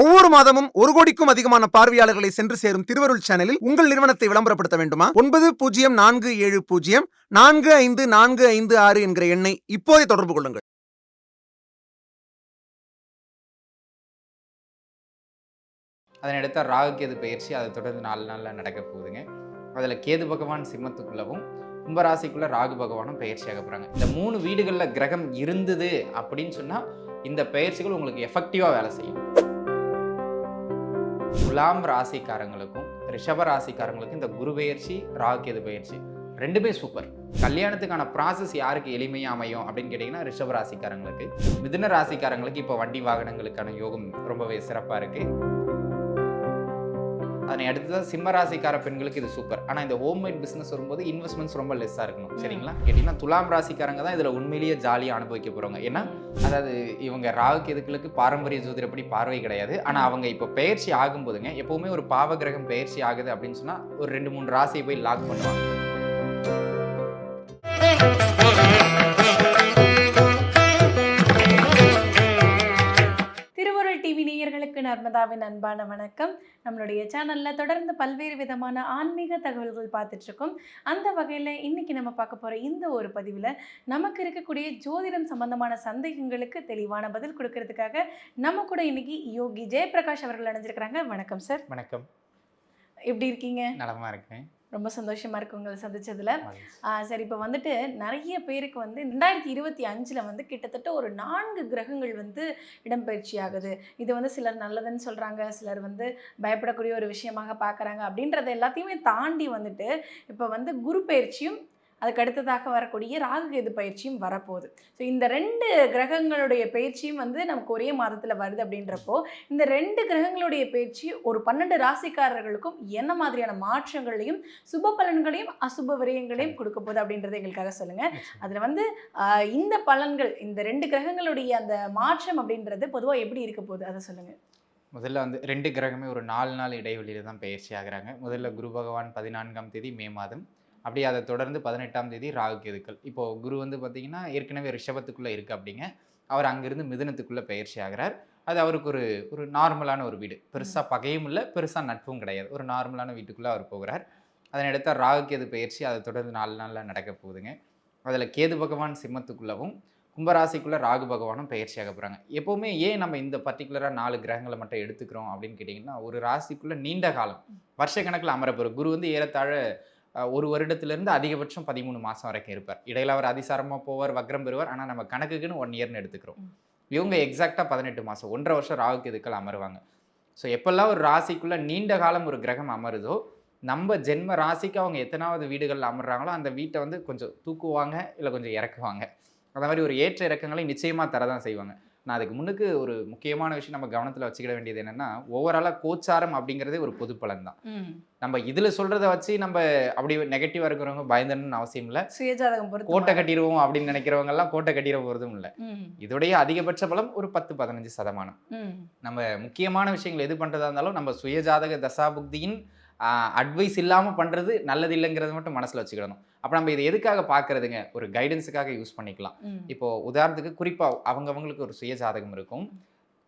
ஒவ்வொரு மாதமும் ஒரு கோடிக்கும் அதிகமான பார்வையாளர்களை சென்று சேரும் திருவருள் சேனலில் உங்கள் நிறுவனத்தை விளம்பரப்படுத்த வேண்டுமா? ஒன்பது பூஜ்ஜியம் நான்கு ஏழு பூஜ்ஜியம் நான்கு ஐந்து நான்கு ஐந்து ஆறு என்கிற எண்ணை இப்போதே தொடர்பு கொள்ளுங்கள். அதனையடுத்த ராகு கேது பயிற்சி அதை தொடர்ந்து நாலு நாளில் நடக்க போகுதுங்க. அதில் கேது பகவான் சிம்மத்துக்குள்ளவும் கும்பராசிக்குள்ளே ராகு பகவானும் பயிற்சியாக போகிறாங்க இந்த மூணு வீடுகளில் கிரகம் இருந்தது அப்படின்னு சொன்னால் இந்த பயிற்சிகள் உங்களுக்கு எஃபெக்டிவாக வேலை செய்யும். துலாம் ராசிக்காரங்களுக்கும் ரிஷப ராசிக்காரங்களுக்கும் இந்த குரு பயிற்சி ராகு பயிற்சி ரெண்டுமே சூப்பர் கல்யாணத்துக்கான ப்ராசஸ் யாருக்கு எளிமையாக அமையும் அப்படின்னு கேட்டிங்கன்னா ரிஷப ராசிக்காரங்களுக்கு மிதுன ராசிக்காரங்களுக்கு இப்போ வண்டி வாகனங்களுக்கான யோகம் ரொம்பவே சிறப்பாக இருக்குது அதனை அடுத்ததான் சிம்ம ராசிக்கார பெண்களுக்கு இது சூப்பர் ஆனால் இந்த ஹோம் மேட் பிஸ்னஸ் வரும்போது இன்வெஸ்ட்மெண்ட்ஸ் ரொம்ப லெஸ்ஸாக இருக்கணும். சரிங்களா? கேட்டிங்கன்னா துலாம் ராசிக்காரங்க தான் இதில் உண்மையிலேயே ஜாலியாக அனுபவிக்க போகிறவங்க ஏன்னா அதாவது இவங்க ராகு கேதுக்களுக்கு பாரம்பரிய ஜோதிடப்படி பார்வை கிடையாது. ஆனால் அவங்க இப்போ பயிற்சி ஆகும்போதுங்க எப்போவுமே ஒரு பாவ கிரகம் பயிற்சி ஆகுது அப்படின்னு சொன்னால் ஒரு ரெண்டு மூணு ராசியை போய் லாக் பண்ணுவாங்க. டிவி நேயர்களுக்கு நர்மதாவின் அன்பான வணக்கம். நம்மளுடைய சேனலில் தொடர்ந்து பல்வேறு விதமான ஆன்மீக தகவல்கள் பார்த்துட்டு இருக்கோம். அந்த வகையில் இன்னைக்கு நம்ம பார்க்க போகிற இந்த ஒரு பதிவில் நமக்கு இருக்கக்கூடிய ஜோதிடம் சம்பந்தமான சந்தேகங்களுக்கு தெளிவான பதில் கொடுக்கறதுக்காக நம்ம கூட இன்னைக்கு யோகி ஜெயபிரகாஷ் அவர்கள் அடைஞ்சிருக்கிறாங்க வணக்கம் சார். வணக்கம். எப்படி இருக்கீங்க? நலமா இருக்கேன். ரொம்ப சந்தோஷமா இருக்கு உங்களை. ஆ, சரி இப்போ வந்துட்டு நிறைய பேருக்கு வந்து ரெண்டாயிரத்தி இருபத்தி அஞ்சில் வந்து கிட்டத்தட்ட ஒரு நான்கு கிரகங்கள் வந்து இடம்பெயர்ச்சி ஆகுது இது வந்து சிலர் நல்லதுன்னு சொல்கிறாங்க சிலர் வந்து பயப்படக்கூடிய ஒரு விஷயமாக பார்க்குறாங்க அப்படின்றத எல்லாத்தையுமே தாண்டி வந்துட்டு இப்போ வந்து குரு பயிற்சியும் அதுக்கு அடுத்ததாக வரக்கூடிய ராகு கேது பயிற்சியும் வரப்போகுது. ஸோ இந்த ரெண்டு கிரகங்களுடைய பயிற்சியும் வந்து நமக்கு ஒரே மாதத்தில் வருது அப்படின்றப்போ இந்த ரெண்டு கிரகங்களுடைய பயிற்சி ஒரு பன்னெண்டு ராசிக்காரர்களுக்கும் என்ன மாதிரியான மாற்றங்களையும் சுப பலன்களையும் அசுப விரயங்களையும் கொடுக்க போகுது அப்படின்றத எங்களுக்காக சொல்லுங்க. அதுல வந்து இந்த பலன்கள் இந்த ரெண்டு கிரகங்களுடைய அந்த மாற்றம் அப்படின்றது பொதுவா எப்படி இருக்க போகுது? அதை சொல்லுங்க. முதல்ல வந்து ரெண்டு கிரகமே ஒரு நாலு நாள் இடைவெளியில் தான் பயிற்சி ஆகுறாங்க. முதல்ல குரு பகவான் பதினான்காம் தேதி மே மாதம் அப்படியே அதை தொடர்ந்து பதினெட்டாம் தேதி ராகு கேதுக்கள். இப்போ குரு வந்து பார்த்தீங்கன்னா ஏற்கனவே ரிஷபத்துக்குள்ளே இருக்கு அப்படிங்க. அவர் அங்கிருந்து மிதுனத்துக்குள்ளே பயிற்சி ஆகிறார். அது அவருக்கு ஒரு ஒரு நார்மலான ஒரு வீடு. பெருசாக பகையும் இல்லை பெருசாக நட்பும் கிடையாது. ஒரு நார்மலான வீட்டுக்குள்ளே அவர் போகிறார். அதனை அடுத்த ராகு கேது பயிற்சி அதை தொடர்ந்து நாலு நாளில் நடக்க போகுதுங்க. அதில் கேது பகவான் சிம்மத்துக்குள்ளவும் கும்பராசிக்குள்ளே ராகு பகவானும் பயிற்சியாக போகிறாங்க எப்போவுமே ஏன் நம்ம இந்த பர்டிகுலராக நாலு கிரகங்களை மட்டும் எடுத்துக்கிறோம் அப்படின்னு கேட்டிங்கன்னா ஒரு ராசிக்குள்ளே நீண்ட காலம் வருஷக்கணக்கில் அமரப்போகிற குரு வந்து ஏறத்தாழ ஒரு வருடத்திலிருந்து அதிகபட்சம் பதிமூணு மாதம் வரைக்கும் இருப்பார். இடையில அவர் அதிசாரமாக போவார் வக்ரம் பெறுவார். ஆனால் நம்ம கணக்குக்குன்னு ஒன் இயர்னு எடுத்துக்கிறோம். இவங்க எக்ஸாக்டாக பதினெட்டு மாதம் ஒன்றரை வருஷம் ராகுக்கு இதுக்கள் அமருவாங்க? ஸோ எப்பெல்லாம் ஒரு ராசிக்குள்ளே நீண்ட காலம் ஒரு கிரகம் அமருதோ நம்ம ஜென்ம ராசிக்கு அவங்க எத்தனாவது வீடுகளில் அமர்றாங்களோ அந்த வீட்டை வந்து கொஞ்சம் தூக்குவாங்க இல்லை கொஞ்சம் இறக்குவாங்க. அந்த மாதிரி ஒரு ஏற்ற இறக்கங்களை நிச்சயமாக தரதான் செய்வாங்க. நான் அதுக்கு முன்னுக்கு ஒரு முக்கியமான விஷயம் நம்ம கவனத்தில் வச்சுக்கிட வேண்டியது என்னென்னா ஓவராலாக கோச்சாரம் அப்படிங்கிறதே ஒரு பொது பலன் தான் நம்ம இதில் சொல்கிறத வச்சு நம்ம அப்படி நெகட்டிவாக இருக்கிறவங்க பயந்தணும்னு அவசியம் இல்லை. சுயஜாதகம் பொறுத்து கோட்டை கட்டிடுவோம் அப்படின்னு நினைக்கிறவங்க எல்லாம் கோட்டை கட்டிட போகிறதும் இல்லை. இதோடைய அதிகபட்ச பலம் ஒரு பத்து பதினஞ்சு சதமானம். நம்ம முக்கியமான விஷயங்கள் எது பண்ணுறதா இருந்தாலும் நம்ம சுயஜாதக தசாபுக்தியின் அட்வைஸ் இல்லாமல் பண்ணுறது நல்லது இல்லைங்கிறத மட்டும் மனசில் வச்சுக்கிடணும். அப்போ நம்ம இதை எதுக்காக பார்க்கறதுங்க? ஒரு கைடன்ஸுக்காக யூஸ் பண்ணிக்கலாம். ம். இப்போ உதாரணத்துக்கு குறிப்பாக அவங்கவங்களுக்கு ஒரு சுய ஜாதகம் இருக்கும்.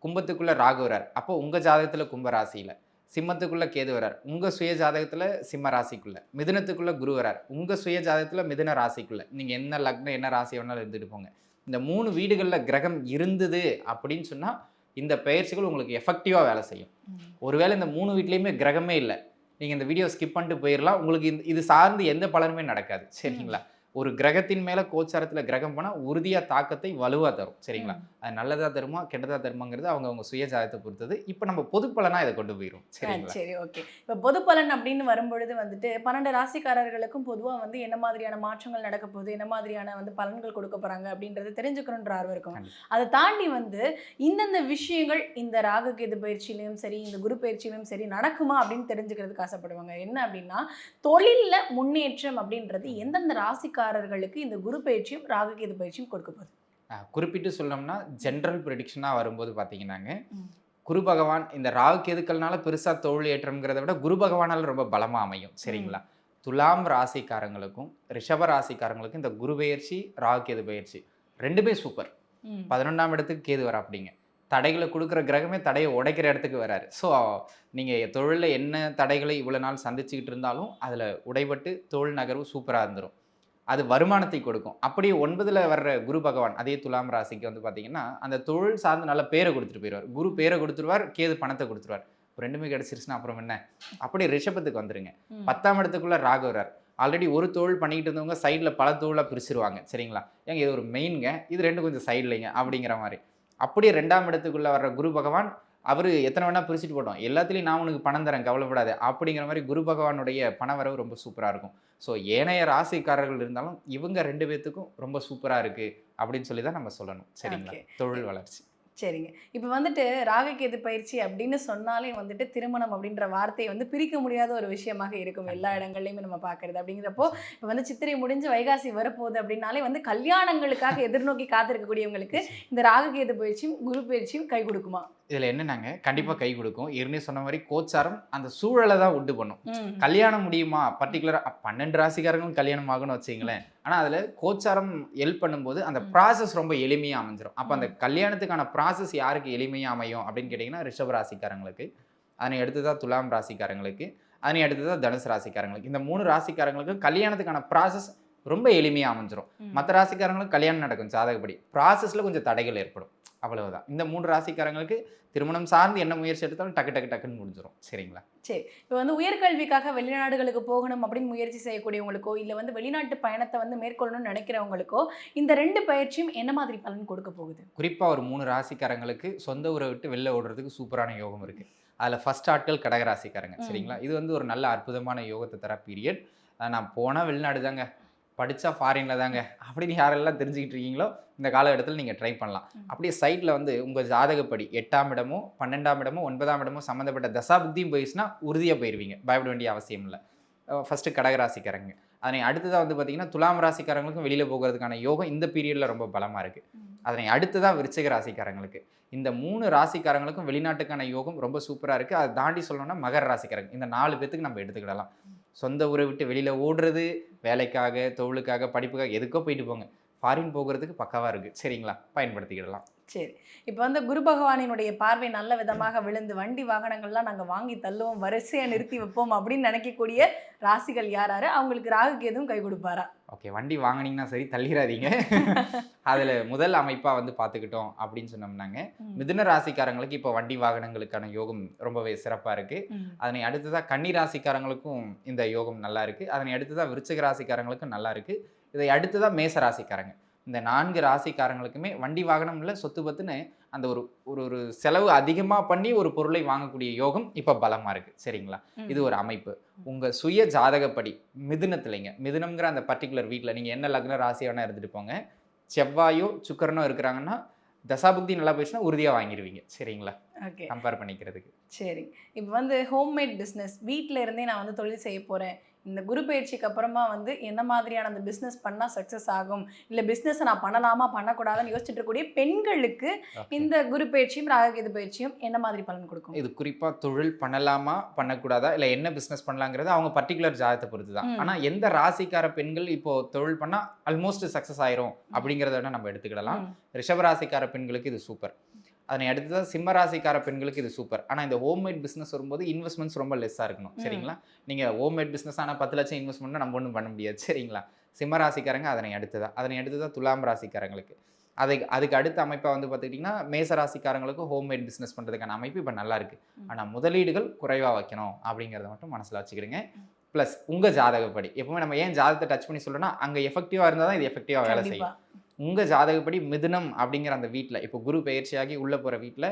கும்பத்துக்குள்ள ராகு வரார் அப்போ உங்க ஜாதகத்துல கும்ப ராசியில சிம்மத்துக்குள்ள கேது வரார் உங்க சுய ஜாதகத்துல சிம்ம ராசிக்குள்ள மிதுனத்துக்குள்ள குரு வரார் உங்க சுய ஜாதகத்துல மிதுன ராசிக்குள்ள. நீங்க என்ன லக்னம் என்ன ராசி வேணாலும் இருந்துட்டு போங்க. இந்த மூணு வீடுகள்ல கிரகம் இருந்தது அப்படின்னு சொன்னா இந்த பயிற்சிகள் உங்களுக்கு எஃபெக்டிவா வேலை செய்யும். ஒருவேளை இந்த மூணு வீட்லயுமே கிரகமே இல்லை. நீங்க இந்த வீடியோ ஸ்கிப் பண்ணிட்டு போயிடலாம் உங்களுக்கு இந்த- இது சார்ந்து எந்த பலனுமே நடக்காது. சரிங்களா? ஒரு கிரகத்தின் மேல கோச்சாரத்துல கிரகம் போனா உறுதியா தாக்கத்தை வலுவா தரும். சரிங்களா? அது நல்லதா தருமா கெட்டதா தருமாங்கிறது அவங்க அவங்க சுய ஜாதகத்தை பொறுத்தது. இப்போ நம்ம பொது பலனா இதை கொண்டு போயிரும். ஆ, சரிங்களா? சரி ஓகே. இப்போ பொது பலன் அப்படின்னு வரும்பொழுது வந்துட்டு பன்னெண்டு ராசிக்காரர்களுக்கும் பொதுவாக வந்து என்ன மாதிரியான மாற்றங்கள் நடக்க போகுது என்ன மாதிரியான வந்து பலன்கள் கொடுக்க போறாங்க அப்படின்றது தெரிஞ்சுக்கணுன்ற ஆர்வம் இருக்கும். அதை தாண்டி வந்து இந்தந்த விஷயங்கள் இந்த ராகு கேது பயிற்சியிலையும் சரி இந்த குரு பயிற்சியிலையும் சரி நடக்குமா அப்படின்னு தெரிஞ்சுக்கிறதுக்கு ஆசைப்படுவாங்க. என்ன அப்படின்னா தொழில்ல முன்னேற்றம் அப்படின்றது எந்தெந்த ராசிக்காரர்களுக்கு இந்த குரு பயிற்சியும் ராகு கேது பயிற்சியும் கொடுக்க போகுது. குறிப்பிட்டு சொல்லணும்னா ஜென்ரல் ப்ரெடிக்ஷனாக வரும்போது பார்த்தீங்கன்னாங்க. குரு பகவான் இந்த ராகு கேதுக்கள்னால பெருசா தோல்வி ஏற்றம்ங்கிறத விட குரு பகவானால ரொம்ப பலமா அமையும். சரிங்களா? துலாம் ராசிக்காரங்களுக்கும் ரிஷப ராசிக்காரங்களுக்கும் இந்த குரு பயிற்சி ராகு கேது பயிற்சி ரெண்டுமே சூப்பர். பதினொன்றாம் இடத்துக்கு கேது வர அப்படிங்க தடைகளை கொடுக்குற கிரகமே தடையை உடைக்கிற இடத்துக்கு வராரு. ஸோ நீங்கள் தொழிலில் என்ன தடைகளை இவ்வளோ நாள் சந்திச்சுக்கிட்டு இருந்தாலும் அதில் உடைபட்டு தொழில் நகர்வு சூப்பராக இருந்துரும். அது வருமானத்தை கொடுக்கும். அப்படியே ஒன்பதுல வர்ற குரு பகவான் அதே துலாம் ராசிக்கு வந்து பார்த்தீங்கன்னா அந்த தொழில் சார்ந்து நல்ல பேரை கொடுத்துட்டு போயிடுவார் குரு பேரை கொடுத்துருவார் கேது பணத்தை கொடுத்துருவார். ரெண்டுமே கிடைச்சிருச்சுன்னா அப்புறம் என்ன? அப்படியே ரிஷபத்துக்கு வந்துருங்க. பத்தாம் இடத்துக்குள்ள ராகு வர்றார். ஆல்ரெடி ஒரு தொழில் பண்ணிக்கிட்டு இருந்தவங்க சைடில் பல தொழிலாக பிரிச்சிருவாங்க. சரிங்களா? ஏங்க இது ஒரு மெயின்ங்க இது ரெண்டு கொஞ்சம் சைட்லைங்க அப்படிங்கிற மாதிரி. அப்படியே ரெண்டாம் இடத்துக்குள்ள வர்ற குரு பகவான் அவர் எத்தனை வேணா பிரிச்சுட்டு போட்டோம். எல்லாத்துலேயும் நான் உனக்கு பணம் தரேன் கவலைப்படாத அப்படிங்கிற மாதிரி குரு பகவானுடைய பண வரவு ரொம்ப சூப்பராக இருக்கும். ஸோ ஏனைய ராசிக்காரர்கள் இருந்தாலும் இவங்க ரெண்டு பேர்த்துக்கும் ரொம்ப சூப்பராக இருக்கு அப்படின்னு சொல்லி தான் நம்ம சொல்லணும். சரிங்களா. தொழில் வளர்ச்சி. சரிங்க. இப்போ வந்துட்டு ராககேது பயிற்சி அப்படின்னு சொன்னாலே வந்துட்டு திருமணம் அப்படின்ற வார்த்தை வந்து பிரிக்க முடியாத ஒரு விஷயமாக இருக்கும் எல்லா இடங்கள்லையுமே நம்ம பார்க்கறது. அப்படிங்கிறப்போ இப்போ வந்து சித்திரை முடிஞ்சு வைகாசி வரப்போகுது அப்படின்னாலே வந்து கல்யாணங்களுக்காக எதிர்நோக்கி காத்திருக்கக்கூடியவங்களுக்கு இந்த ராககேது பயிற்சியும் குரு பயிற்சியும் கை கொடுக்குமா? இதில் என்னன்னாங்க? கண்டிப்பாக கை கொடுக்கும். ஏற்கனவே சொன்ன மாதிரி கோச்சாரம் அந்த சூழலை தான் உண்டு பண்ணும். கல்யாணம் முடியுமா? பர்டிகுலராக பன்னெண்டு ராசிக்காரங்களும் கல்யாணம் ஆகணும்னு வச்சுங்களேன். ஆனால் அதில் கோச்சாரம் ஹெல்ப் பண்ணும்போது அந்த. ப்ராசஸ் ரொம்ப எளிமையாக அமைஞ்சிரும். அப்போ அந்த கல்யாணத்துக்கான ப்ராசஸ் யாருக்கு எளிமையாக அமையும் அப்படின்னு கேட்டிங்கன்னா ரிஷப ராசிக்காரங்களுக்கு அதனை அடுத்ததா துலாம் ராசிக்காரங்களுக்கு அதனை அடுத்ததா தனுசு ராசிக்காரங்களுக்கு. இந்த மூணு ராசிக்காரங்களுக்கு கல்யாணத்துக்கான ப்ராசஸ் ரொம்ப எளிமையாக அமைஞ்சிரும். மற்ற ராசிக்காரங்களுக்கு கல்யாணம் நடக்கும் ஜாதகப்படி. ப்ராசஸில் கொஞ்சம் தடைகள் ஏற்படும். அவ்வளவுதான். இந்த மூணு ராசிக்காரங்களுக்கு திருமணம் சார்ந்து என்ன முயற்சி எடுத்தாலும் டக்கு டக்கு டக்குன்னு முடிஞ்சிரும். சரிங்களா? இப்போ வந்து உயர்கல்விக்காக வெளிநாடுகளுக்கு போகணும் அப்படின்னு முயற்சி செய்யக்கூடியவங்களுக்கோ இல்லை வந்து வெளிநாட்டு பயணத்தை வந்து மேற்கொள்ளணும்னு நினைக்கிறவங்களுக்கோ இந்த ரெண்டு பயிற்சியும் என்ன மாதிரி பலன் கொடுக்க போகுது? குறிப்பாக ஒரு மூணு ராசிக்காரங்களுக்கு சொந்த ஊரை விட்டு வெளில ஓடுறதுக்கு சூப்பரான யோகம் இருக்குது அதில் ஃபர்ஸ்ட் ஆட்கள் கடகராசிக்காரங்க. சரிங்களா? இது வந்து ஒரு நல்ல அற்புதமான யோகத்தை தர பீரியட் நான் போனால் வெளிநாடு தாங்க. படித்தா ஃபாரினில் தாங்க. அப்படின்னு யாரெல்லாம் தெரிஞ்சுக்கிட்டு இருக்கீங்களோ இந்த காலகட்டத்தில் நீங்கள் ட்ரை பண்ணலாம். அப்படியே சைடில் வந்து உங்கள் ஜாதகப்படி எட்டாம் இடமோ பன்னெண்டாம் இடமோ ஒன்பதாம் இடமோ சம்மந்தப்பட்ட தசாபுக்தியும் போயிடுச்சுன்னா உறுதியாக போயிடுவீங்க பயப்பட வேண்டிய அவசியம் இல்லை. ஃபஸ்ட்டு கடகராசிக்காரங்க. அதனை அடுத்ததாக வந்து பார்த்தீங்கன்னா துலாம் ராசிக்காரங்களுக்கும் வெளியில் போகிறதுக்கான யோகம் இந்த பீரியடில் ரொம்ப பலமாக இருக்குது அதனை அடுத்ததாக விருச்சிக ராசிக்காரங்களுக்கு. இந்த மூணு ராசிக்காரங்களுக்கும் வெளிநாட்டுக்கான யோகம் ரொம்ப சூப்பராக இருக்குது அதை தாண்டி சொல்லணும்னா மகர ராசிக்காரங்க. இந்த நாலு பேத்துக்கு நம்ம எடுத்துக்கிடலாம். சொந்த ஊரை விட்டு வெளியில் ஓடுறது வேலைக்காக தொழிலுக்காக படிப்புக்காக எதுக்கோ போயிட்டு போங்க. ஃபாரின் போகிறதுக்கு பக்காவாக இருக்குது சரிங்களா? பயன்படுத்திக்கிடலாம். சரி. இப்போ வந்து குரு பகவானினுடைய பார்வை நல்ல விதமாக விழுந்து வண்டி வாகனங்கள்லாம் நாங்கள் வாங்கி தள்ளுவோம் வரிசையாக நிறுத்தி வைப்போம் அப்படின்னு நினைக்கக்கூடிய ராசிகள் யாராரு அவங்களுக்கு ராகு கேதுவும் கை கொடுப்பாரா? ஓகே வண்டி வாங்குனீங்கன்னா சரி தள்ளிடாதீங்க அதில் முதல் அமைப்பாக வந்து பார்த்துக்கிட்டோம் அப்படின்னு சொன்னோம்னாங்க. மிதுன ராசிக்காரங்களுக்கு இப்போ வண்டி வாகனங்களுக்கான யோகம் ரொம்பவே சிறப்பாக இருக்குது. அதனை அடுத்ததாக கன்னி ராசிக்காரங்களுக்கும் இந்த யோகம் நல்லா இருக்குது அதனை அடுத்ததாக விருச்சிக ராசிக்காரங்களுக்கும் நல்லா இருக்குது இதை அடுத்ததாக மேச ராசிக்காரங்க. இந்த நான்கு ராசிக்காரங்களுக்குமே வண்டி வாகனம் இல்லை சொத்து பத்துன்னு அந்த ஒரு ஒரு ஒரு செலவு அதிகமாக பண்ணி ஒரு பொருளை வாங்கக்கூடிய யோகம் இப்போ பலமாக இருக்குது சரிங்களா. இது ஒரு அமைப்பு. உங்கள் சுய ஜாதகப்படி மிதுனத்துலைங்க மிதுனம்ங்கிற அந்த பர்டிகுலர் வீட்டில் நீங்கள் என்ன லக்ன ராசி வேணால் இருந்துட்டு போங்க. செவ்வாயோ சுக்கரனோ இருக்கிறாங்கன்னா தசாபுக்தி நல்லா போயிடுச்சுன்னா உறுதியாக வாங்கிடுவீங்க சரிங்களா? ஓகே. கம்பேர் பண்ணிக்கிறதுக்கு. சரி. இப்போ வந்து ஹோம்மேட் பிஸ்னஸ் வீட்டில் இருந்தே நான் வந்து தொழில் செய்ய போகிறேன் இந்த குரு பயிற்சிக்கு அப்புறமா வந்து என்ன மாதிரியான அந்த பிஸ்னஸ் பண்ணால் சக்ஸஸ் ஆகும்? இல்லை பிஸ்னஸை நான் பண்ணலாமா பண்ணக்கூடாதுன்னு யோசிச்சுட்டு இருக்கக்கூடிய பெண்களுக்கு. இந்த குரு பயிற்சியும் ராககேது பயிற்சியும் என்ன மாதிரி பலன் கொடுக்கும்? இது குறிப்பா தொழில் பண்ணலாமா பண்ணக்கூடாதா? இல்ல என்ன பிசினஸ் பண்ணலாங்கிறது அவங்க பர்டிகுலர் ஜாதகத்தை பொறுத்து தான் ம். ஆனா எந்த ராசிக்கார பெண்கள் இப்போ தொழில் பண்ணா ஆல்மோஸ்ட் சக்சஸ் ஆயிரும் அப்படிங்கிறத நம்ம எடுத்துக்கிடலாம். ரிஷபராசிக்கார பெண்களுக்கு இது சூப்பர் அதனை அடுத்ததாக சிம்ம ராசிக்கார பெண்களுக்கு இது சூப்பர் ஆனா இந்த ஹோம்மேட் பிசினஸ் வரும்போது இன்வெஸ்ட்மெண்ட்ஸ் ரொம்ப லெஸ்ஸாக இருக்கணும். சரிங்களா? நீங்க ஹோம்மேட் பிசினஸ் ஆனா பத்து லட்சம் இன்வெஸ்ட் பண்ணா நம்ம ஒன்றும் பண்ண முடியாது. சரிங்களா? சிம்ம ராசிக்காரங்க அதனை அடுத்ததா அதனை அடுத்ததா துலாம் ராசிக்காரங்களுக்கு. அதுக்கு அதுக்கு அடுத்த அமைப்பா வந்து பார்த்துக்கிட்டிங்கன்னா மேச ராசிக்காரங்களுக்கு ஹோம்மேட் பிஸ்னஸ் பண்ணுறதுக்கான அமைப்பு இப்போ நல்லா இருக்கு. ம். ஆனால் முதலீடுகள் குறைவாக வைக்கணும் அப்படிங்கிறத மட்டும் மனசில் வச்சுக்கிடுங்க. ப்ளஸ் உங்கள் ஜாதகப்படி. எப்பவுமே நம்ம ஏன் ஜாதகத்தை டச் பண்ணி சொல்றோம்னா அங்கே எஃபெக்டிவாக இருந்தால் தான் இது எஃபெக்டிவாக வேலை செய்யும். உங்கள் ஜாதகப்படி மிதுனம் அப்படிங்கிற அந்த வீட்டில் இப்போ குரு பயிற்சியாகி உள்ளே போகிற வீட்டில்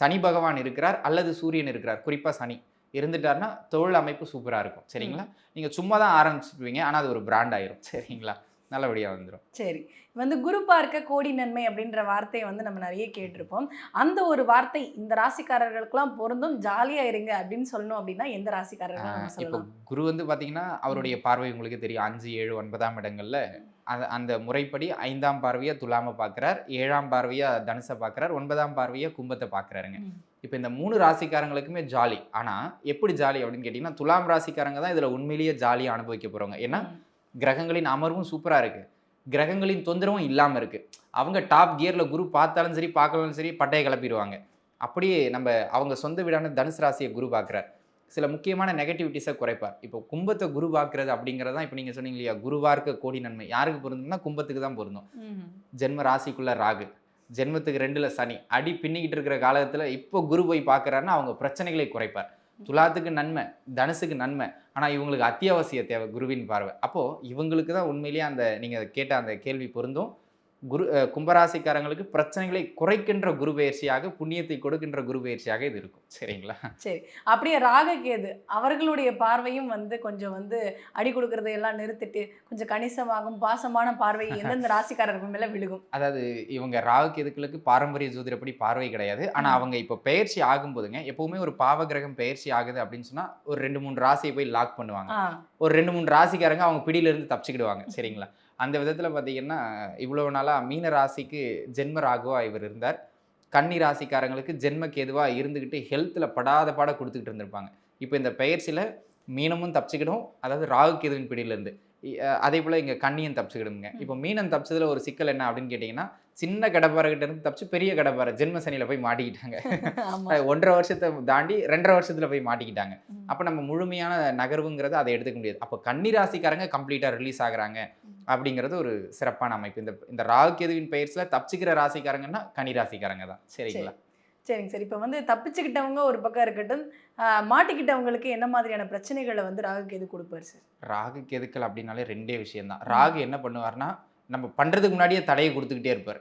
சனி பகவான் இருக்கிறார் அல்லது சூரியன் இருக்கிறார். குறிப்பாக சனி. இருந்துட்டாருன்னா தொழில் அமைப்பு சூப்பராக இருக்கும். சரிங்களா? நீங்கள் சும்மா தான் ஆரம்பிச்சுடுவீங்க ஆனால் அது ஒரு பிராண்ட் ஆயிரும். சரிங்களா? நல்லபடியாக வந்துடும் சரி. வந்து குரு பார்க்க கோடி நன்மை அப்படின்ற வார்த்தையை வந்து நம்ம நிறைய கேட்டிருப்போம். அந்த ஒரு வார்த்தை இந்த ராசிக்காரர்களுக்கெல்லாம் பொருந்தும். ஜாலியா இருங்க அப்படின்னு சொல்லணும் அப்படின்னா எந்த ராசிக்காரர்கள் இப்போ குரு வந்து பார்த்தீங்கன்னா அவருடைய பார்வை உங்களுக்கு தெரியும். அஞ்சு ஏழு ஒன்பதாம் இடங்கள்ல அந்த அந்த முறைப்படி ஐந்தாம் பார்வையா துலாம பார்க்குறார் ஏழாம் பார்வையா தனுசை பார்க்குறார் ஒன்பதாம் பார்வையா கும்பத்தை பார்க்குறாருங்க. இப்போ இந்த மூணு ராசிக்காரங்களுக்குமே ஜாலி. ஆனால் எப்படி ஜாலி அப்படின்னு கேட்டிங்கன்னா துலாம் ராசிக்காரங்க தான் இதில் உண்மையிலேயே ஜாலியாக அனுபவிக்க போகிறவங்க ஏன்னா. கிரகங்களின் அமர்வும் சூப்பராக இருக்கு. கிரகங்களின் தொந்தரவும் இல்லாமல் இருக்கு. அவங்க டாப் கியரில் குரு பார்த்தாலும் சரி பார்க்கலாலும் சரி பட்டையை கிளப்பிடுவாங்க. அப்படியே நம்ம அவங்க சொந்த வீடான தனுசு ராசியை குரு பார்க்குறார். சில முக்கியமான நெகட்டிவிட்டிஸை குறைப்பார். இப்போ கும்பத்தை குரு பார்க்கறது அப்படிங்கிறது தான் இப்போ நீங்கள் சொன்னீங்க இல்லையா? குருவா இருக்க கோடி நன்மை. யாருக்கு பொருந்தும்னா கும்பத்துக்கு தான் பொருந்தும். ஜென்ம ராசிக்குள்ள ராகு. ஜென்மத்துக்கு ரெண்டுல சனி. அடி பின்னிக்கிட்டு இருக்கிற காலத்துல இப்போ குரு போய் பார்க்கறாருன்னா அவங்க பிரச்சனைகளை குறைப்பார். துலாத்துக்கு நன்மை தனுசுக்கு நன்மை. ஆனா இவங்களுக்கு அத்தியாவசிய தேவை குருவின் பார்வை. அப்போ இவங்களுக்கு தான் உண்மையிலேயே அந்த நீங்க கேட்ட அந்த கேள்வி பொருந்தும். குரு கும்பராசிக்காரங்களுக்கு பிரச்சனைகளை குறைக்கின்ற குரு பயிற்சியாக புண்ணியத்தை கொடுக்கின்ற குரு பயிற்சியாக இது இருக்கும். சரிங்களா? அப்படியே ராககேது அவர்களுடைய பார்வையும் வந்து கொஞ்சம் வந்து அடி கொடுக்கறதை எல்லாம் நிறுத்திட்டு கொஞ்சம் கணிசமாகும் பாசமான பார்வை எந்தெந்த ராசிக்காரர்கள் மேல விழுகும்? அதாவது இவங்க ராகு கேதுக்களுக்கு பாரம்பரிய ஜோதிடப்படி பார்வை கிடையாது. ஆனா. அவங்க இப்போ பெயர்ச்சி ஆகும்போதுங்க எப்பவுமே ஒரு பாவகிரகம் பெயர்ச்சி ஆகுது அப்படின்னு சொன்னா ஒரு ரெண்டு மூணு ராசியை போய் லாக் பண்ணுவாங்க. ஒரு ரெண்டு மூணு ராசிக்காரங்க அவங்க பிடியில இருந்து தப்பிச்சுக்கிடுவாங்க. சரிங்களா? அந்த விதத்தில் பார்த்திங்கன்னா இவ்வளோ நாளாக மீன ராசிக்கு ஜென்ம ராகுவா இவர் இருந்தார். கன்னி ராசிக்காரங்களுக்கு ஜென்ம கேதுவாக இருந்துக்கிட்டு ஹெல்த்தில் படாத பாட கொடுத்துக்கிட்டு இருந்திருப்பாங்க. இப்போ இந்த பயிற்சியில் மீனமும் தப்பிச்சுக்கிடும். அதாவது ராகு கேதுவின் பிடியிலேருந்து. அதே போல இங்க கன்னியும் தப்பிச்சுக்கிடுங்க இப்போ மீனம் தப்பிச்சதுல ஒரு சிக்கல் என்ன அப்படின்னு கேட்டிங்கன்னா சின்ன கடப்பாறை கிட்ட இருந்து தப்பிச்சு பெரிய கடப்பாறை ஜென்ம சனியில போய் மாட்டிக்கிட்டாங்க. ஒன்றரை வருஷத்தை தாண்டி ரெண்டரை வருஷத்துல போய் மாட்டிக்கிட்டாங்க. அப்போ நம்ம முழுமையான நகர்வுங்கிறத அதை எடுத்துக்க முடியாது. அப்போ கன்னி ராசிக்காரங்க கம்ப்ளீட்டாக ரிலீஸ் ஆகுறாங்க அப்படிங்கிறது ஒரு சிறப்பான அமைப்பு. இந்த இந்த ராகு கேதுவின் பெயர்ஸில் தப்பிச்சுக்கிற ராசிக்காரங்கன்னா கன்னி ராசிக்காரங்க தான் சரிங்களா? சரிங்க சார். இப்போ வந்து தப்பிச்சுக்கிட்டவங்க ஒரு பக்கம் இருக்கட்டும் மாட்டிக்கிட்டவங்களுக்கு என்ன மாதிரியான பிரச்சனைகளை வந்து ராகுகேது கொடுப்பாரு சார்? ராகு கேதுக்கள் அப்படின்னாலே ரெண்டே விஷயம்தான். ராகு என்ன பண்ணுவார்னா நம்ம பண்றதுக்கு முன்னாடியே தடையை கொடுத்துக்கிட்டே இருப்பார்.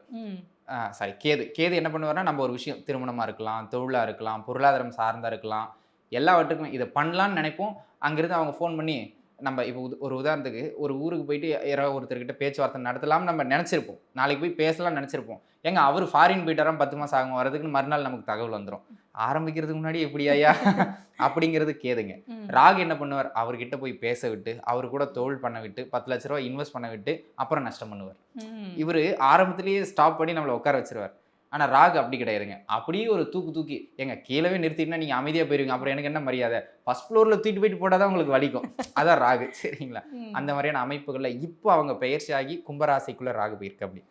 சாரி கேது. கேது என்ன பண்ணுவார்னா நம்ம ஒரு விஷயம் திருமணமா இருக்கலாம் தொழிலா இருக்கலாம் பொருளாதாரம் சார்ந்தா இருக்கலாம் எல்லாவற்றுக்கும் இதை பண்ணலாம்னு நினைப்போம். அங்கிருந்து அவங்க ஃபோன் பண்ணி நம்ம இப்போ ஒரு உதாரணத்துக்கு ஒரு ஊருக்கு போயிட்டு யாராவது ஒருத்தர்கிட்ட பேச்சுவார்த்தை நடத்தலாம்னு நம்ம நினச்சிருப்போம். நாளைக்கு போய் பேசலாம்னு நினச்சிருப்போம். ஏங்க அவர் ஃபாரின் போயிட்டாராம் பத்து மாதம் ஆகும் வரதுக்குன்னு மறுநாள் நமக்கு தகவல் வந்துடும் ஆரம்பிக்கிறதுக்கு முன்னாடி எப்படியாயா அப்படிங்கிறது கேதுங்க. ராகு என்ன பண்ணுவார்? அவர்கிட்ட போய் பேச விட்டு அவர் கூட தொழில் பண்ண விட்டு பத்து லட்ச ரூபா இன்வெஸ்ட் பண்ண விட்டு அப்புறம் நஷ்டம் பண்ணுவார். இவர் ஆரம்பத்திலேயே ஸ்டாப் பண்ணி நம்மளை உட்கார வச்சிருவார். ஆனால் ராகு அப்படி கிடையாதுங்க. அப்படியே ஒரு தூக்கு தூக்கி ஏங்க கீழவே நிறுத்திட்டுனா நீங்கள் அமைதியாக போயிருவீங்க. அப்புறம் எனக்கு என்ன மரியாதை? ஃபர்ஸ்ட் ஃப்ளோரில் தூக்கிட்டு போயிட்டு போட்டால் தான் உங்களுக்கு வலிக்கும். அதான் ராகு சரிங்களா? அந்த மாதிரியான அமைப்புகளில் இப்போ அவங்க பெயர்ச்சி ஆகி கும்பராசிக்குள்ளே ராகு போயிருக்கு அப்படி.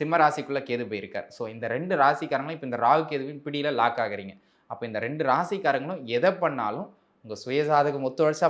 சிம்ம ராசிக்குள்ளே கேது போயிருக்கார். ஸோ இந்த ரெண்டு ராசிக்காரங்களும் இப்போ இந்த ராகு கேதுவின் பிடியில் லாக் ஆகுறீங்க. அப்போ இந்த ரெண்டு ராசிக்காரங்களும் எதை பண்ணாலும் உங்கள் சுயசாதகம் ஒத்துழைச்சா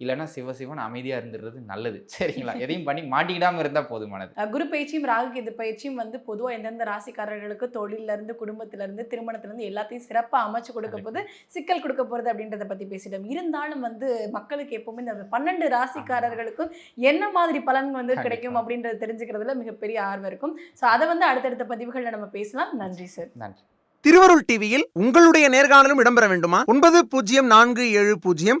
பண்ணுங்க இல்லைன்னா சிவசிவன் அமைதியாக இருந்துடுறது நல்லது. சரிங்களா? எதையும் பண்ணி மாட்டிக்கிடாமல் இருந்தால் போதுமானது குரு பயிற்சியும் ராகுகேது பயிற்சியும் வந்து பொதுவாக எந்தெந்த ராசிக்காரர்களுக்கு தொழில்ல இருந்து குடும்பத்துல இருந்து திருமணத்துல இருந்து எல்லாத்தையும் சிறப்பாக அமைச்சு கொடுக்க போது சிக்கல் கொடுக்க போறது அப்படின்றத பத்தி பேசிட்டோம். இருந்தாலும் வந்து மக்களுக்கு எப்பவுமே இந்த பன்னெண்டு ராசிக்காரர்களுக்கும் என்ன மாதிரி பலன் வந்து. கிடைக்கும் அப்படின்றத தெரிஞ்சுக்கிறதுல மிகப்பெரிய ஆர்வம் இருக்கும். ஸோ அதை வந்து அடுத்தடுத்த பதிவுகளில் நம்ம பேசலாம். நன்றி சார் நன்றி. திருவருள் டிவியில் உங்களுடைய நேர்காணலும் இடம்பெற வேண்டுமா? ஒன்பது பூஜ்ஜியம் நான்கு ஏழு பூஜ்ஜியம்